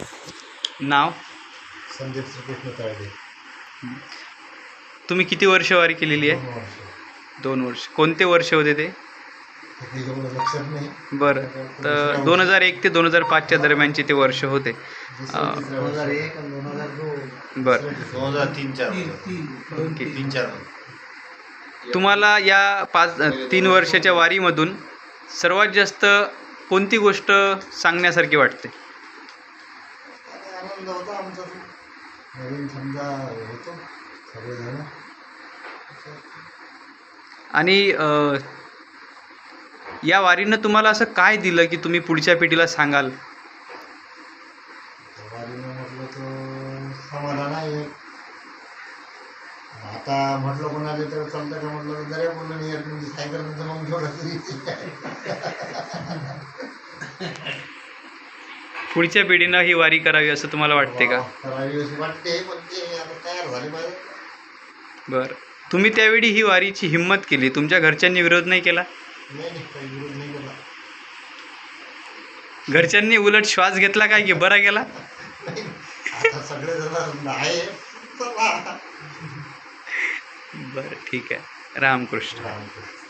नाव? संदीप श्रीकृष्ण तळगे तुम्ही किती वर्ष वारी केलेली आहे? दोन वर्ष. कोणते वर्ष होते ते? लक्षात नाही. बरं. तर दोन हजार एक ते दोन हजार पाचच्या दरम्यानचे ते वर्ष होते. दोन हजार वर्ष. एक आणि दोन हजार दोन. बरं. दोन हजार तीन चार ओके. तीन. चार तुम्हाला या पाच तीन वर्षाच्या वारीमधून सर्वात जास्त कोणती गोष्ट सांगण्यासारखी वाटते? आनंद होता आमचा तो. नवीन समजा होतो सगळेजण आणि अ, या वारीनं तुम्हाला असं काय दिलं की तुम्ही पुढच्या पिढीला सांगाल? वारीनं म्हटलं तर समाधान आहे. आता म्हटलं कोणाला तर चालतं का म्हटलं तर दर्या बोललं नाही म्हणजे सायकल मग घेऊन पुढच्या पिढीनं ही वारी करावी असं तुम्हाला वाटते का? करावी अशी वाटते पण ते आता तयार झाले पाहिजे बरं. तुम्ही त्यावेळी ही वारीची हिंमत केली? तुमच्या घरच्यांनी विरोध नाही केला? नाही नाही काही विरोध नाही केला. घरच्यांनी उलट श्वास घेतला काय की बरा गेला? नाही आता सगळेजण आहे चला. बरं ठीक आहे. रामकृष्ण. रामकृष्ण.